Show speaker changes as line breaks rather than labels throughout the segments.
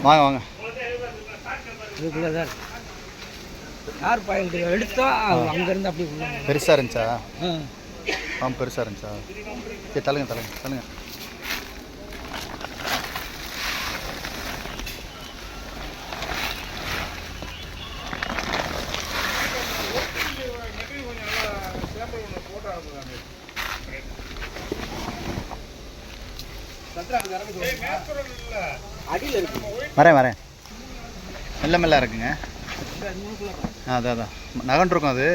வாங்க வாங்க.
இதுக்குள்ளே இருக்கு யார் பாயிண்ட் எடுத்தோம் அங்கேருந்து அப்படி
பெருசாக இருந்துச்சா?
ஆ.
பெருசாக இருந்துச்சா? சரி தள்ளுங்க தள்ளுங்க தள்ளுங்க. வரேன் வரேன். மெல்ல மெல்ல இருக்குங்க ஆ அதான் அதான் நகன்றிருக்கும் அது.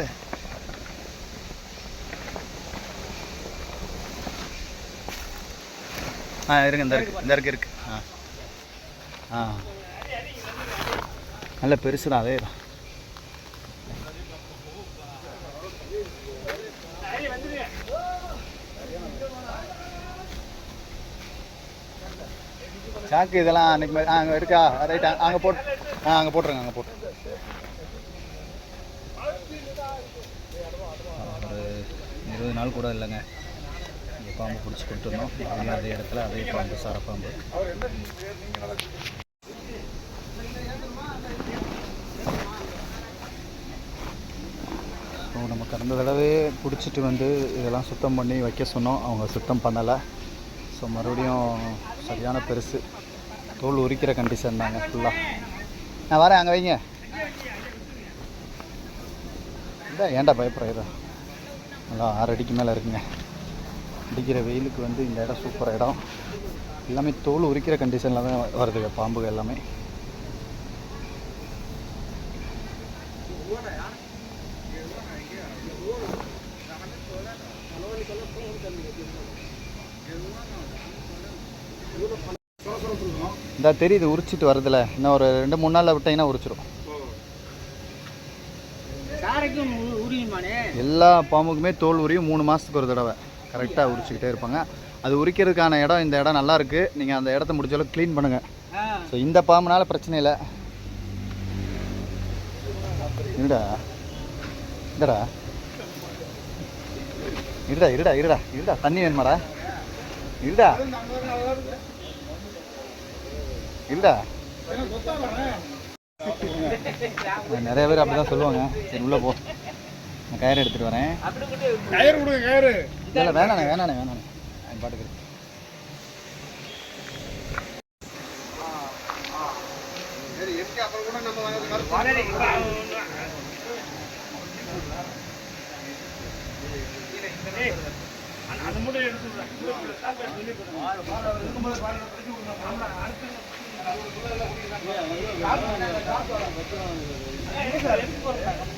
ஆ இருங்க இந்த இருக்கு இந்த இருக்கு இருக்கு. ஆ ஆ. நல்ல பெருசு தான் அதே தான் சாக்கு இதெல்லாம் அன்னைக்கு அங்கே இருக்கா? ரைட் அங்கே போட்டு ஆ அங்கே போட்டுருங்க அங்கே போட்டு. ஒரு இருபது நாள் கூட இல்லைங்க. இந்த பாம்பு பிடிச்சி கொடுத்துருந்தோம் மறுபடியும் அதே இடத்துல அதே பாம்பு சாரப்பாம்பு ஸோ நம்ம கடந்த தடவை பிடிச்சிட்டு வந்து இதெல்லாம் சுத்தம் பண்ணி வைக்க சொன்னோம். அவங்க சுத்தம் பண்ணலை. ஸோ மறுபடியும் சரியான பெருசு. தோல் உரிக்கிற கண்டிஷன் தாங்க ஃபுல்லாக நான் வரேன் அங்கே வைங்க. இந்த ஏன்டா பயப்படுற? நல்லா ஆறு அடிக்கு மேலே இருக்குங்க. அடிக்கிற வெயிலுக்கு வந்து இந்த இடம் சூப்பர் இடம். எல்லாமே தோல் உரிக்கிற கண்டிஷனில் தான் வருதுங்க பாம்புகள் எல்லாமே. இந்த தெரியுது உரிச்சிட்டு வருதுல இன்னும் ஒரு ரெண்டு மூணு நாளில் விட்டிங்கன்னா உரிச்சிடும் எல்லா பாம்புக்குமே தோல் உரியும். மூணு மாதத்துக்கு ஒரு தடவை. கரெக்டாக உரிச்சிக்கிட்டே இருப்பாங்க. அது உரிக்கிறதுக்கான இடம் இந்த இடம் நல்லா இருக்குது நீங்கள் அந்த இடத்த அளவுக்கு க்ளீன் பண்ணுங்கள் ஸோ இந்த பாம்புனால பிரச்சனை இல்லை. இருடா. இருடா. இருடா இருடா இருடா. இருடா தண்ணி வேணுமாடா. இருடா. இருடா நிறைய பேர் அப்படி தான் சொல்லுவாங்க. சரி உள்ளே போ. நான் கயிறு எடுத்துகிட்டு வரேன்.
கயிறு கொடுங்க கயிறு.
இல்லை வேணாண்ணே வேணாண்ணே வேணாண்ணே. என் பாட்டுக்கு இருக்கு.
அந்த மூட்டை எடுத்து
ஆ